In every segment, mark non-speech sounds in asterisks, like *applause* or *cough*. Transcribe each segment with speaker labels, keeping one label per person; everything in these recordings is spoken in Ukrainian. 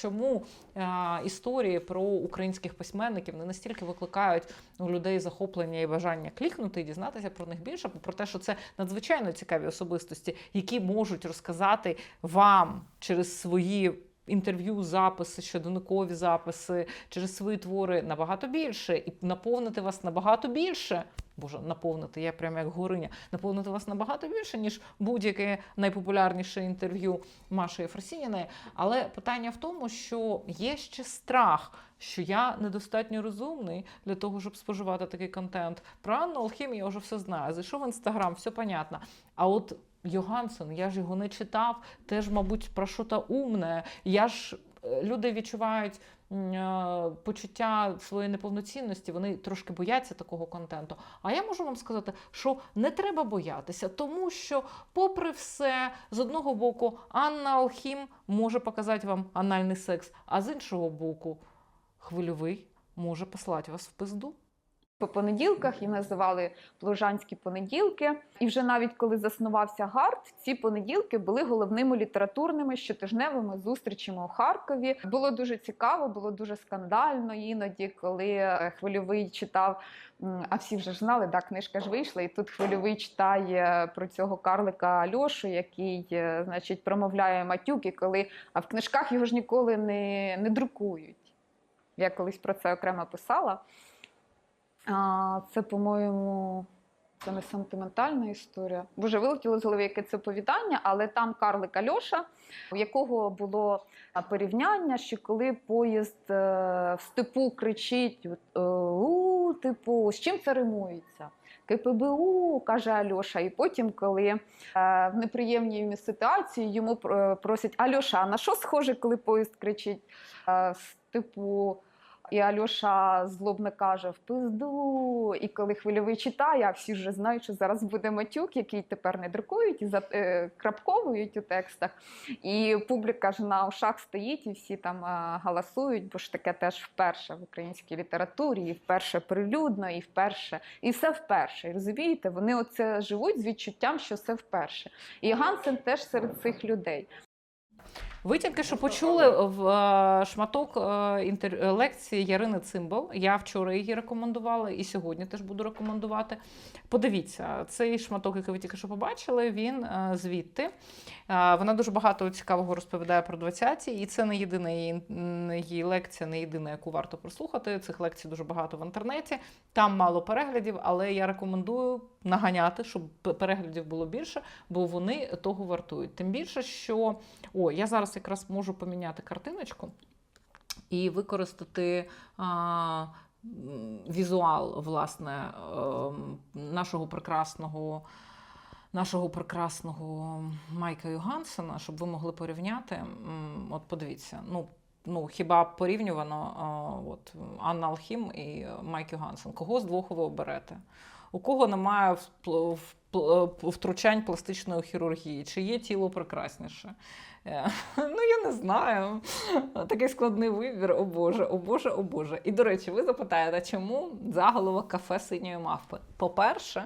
Speaker 1: чому е, історії про українських письменників не настільки викликають у людей захоплення і бажання клікнути і дізнатися про них більше, про те, що це надзвичайно цікаві особистості, які можуть розказати вам через свої. Інтерв'ю, записи, щоденникові записи через свої твори набагато більше і наповнити вас набагато більше. Боже, наповнити, я прямо як гориня, наповнити вас набагато більше, ніж будь-яке найпопулярніше інтерв'ю Маші Єфросініної. Але питання в тому, що є ще страх, що я недостатньо розумний для того, щоб споживати такий контент. Про Анну Алхім я вже все знаю. Зайшов в інстаграм, все понятно. А от Йогансен, я ж його не читав, теж, мабуть, про що то умне. Я ж люди відчувають е, почуття своєї неповноцінності, вони трошки бояться такого контенту. А я можу вам сказати, що не треба боятися, тому що, попри все, з одного боку, Анна Алхім може показати вам анальний секс, а з іншого боку, хвильовий може послати вас в пизду.
Speaker 2: По понеділках їх називали Плужанські понеділки. І вже навіть коли заснувався ГАРД, ці понеділки були головними літературними щотижневими зустрічами у Харкові. Було дуже цікаво, було дуже скандально іноді, коли е, хвильовий читав. А всі вже ж знали, да, книжка ж вийшла, і тут хвильовий читає про цього карлика Альошу, який, е, значить, промовляє матюки, коли а в книжках його ж ніколи не, не друкують. Я колись про це окремо писала. А, Це, по-моєму, це не сентиментальна історія. Боже, вилетіло з голови яке це оповідання, але там Карлик Альоша, у якого було порівняння, що коли поїзд е, в степу кричить е, у, типу, з чим це римується? КПБУ, каже Альоша, і потім, коли е, в неприємній ситуації йому про- просять Альоша, на що схоже, коли поїзд кричить степу? І Альоша злобно каже в пизду. І коли хвильовий читає, а всі вже знають, що зараз буде матюк, який тепер не друкують і закрапковують у текстах. І публіка ж на ушах стоїть, і всі там е, галасують, бо ж таке теж вперше в українській літературі, і вперше прилюдно, і вперше, і все вперше. І розумієте, вони оце живуть з відчуттям, що все вперше. І Гансен теж серед цих людей.
Speaker 1: Ви тільки що почули в е, шматок е, лекції Ярини Цимбал. Я вчора її рекомендувала і сьогодні теж буду рекомендувати. Подивіться, цей шматок, який ви тільки що побачили, він е, звідти. Вона дуже багато цікавого розповідає про 20-ті, і це не єдина її, її лекція, не єдина, яку варто прослухати. Цих лекцій дуже багато в інтернеті. Там мало переглядів, але я рекомендую наганяти, щоб переглядів було більше, бо вони того вартують. Тим більше, що о, я зараз якраз можу поміняти картиночку і використати. А, Візуал, власне, ем, нашого прекрасного, нашого прекрасного Майка Йогансена, щоб ви могли порівняти. От подивіться, ну, ну хіба порівнювано от, Анна Алхім і Майк Йогансен. Кого з двох ви оберете? У кого немає впл- втручань пластичної хірургії? Чи є тіло прекрасніше? Е, *laughs* Ну, я не знаю. Такий складний вибір, о Боже, о Боже, о Боже. І, до речі, ви запитаєте, чому заголовок кафе синьої мавпи? По-перше,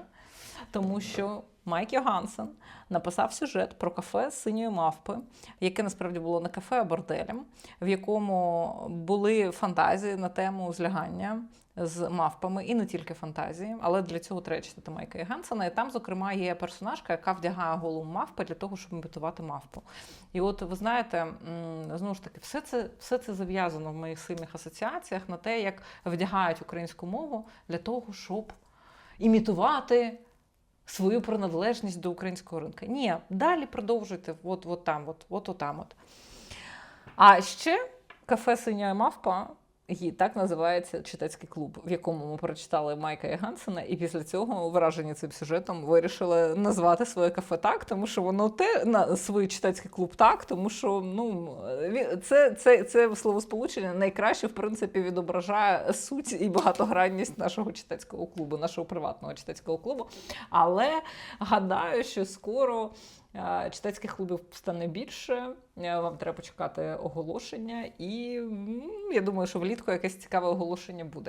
Speaker 1: тому що Майк Йогансен написав сюжет про кафе синьої мавпи, яке насправді було не кафе, а борделем, в якому були фантазії на тему злягання з мавпами, і не тільки фантазії, але для цього треба читати Майка Йогансена. І там, зокрема, є персонажка, яка вдягає голову мавпи для того, щоб імітувати мавпу. І от ви знаєте, знову ж таки, все це, все це зав'язано в моїх сильних асоціаціях на те, як вдягають українську мову для того, щоб імітувати свою приналежність до українського ринку. Ні, далі продовжуйте от, от там, от, от, от там. От. А ще кафе Синя мавпа. І так називається читацький клуб, в якому ми прочитали Майка Ягансена, і після цього, вражені цим сюжетом, вирішили назвати своє кафе так, тому що воно те на свій читацький клуб так, тому що ну це, це, це словосполучення найкраще в принципі відображає суть і багатогранність нашого читацького клубу, нашого приватного читацького клубу. Але гадаю, що скоро е, читацьких клубів стане більше. Е, Вам треба почекати оголошення, і я думаю, що влітку якесь цікаве оголошення буде.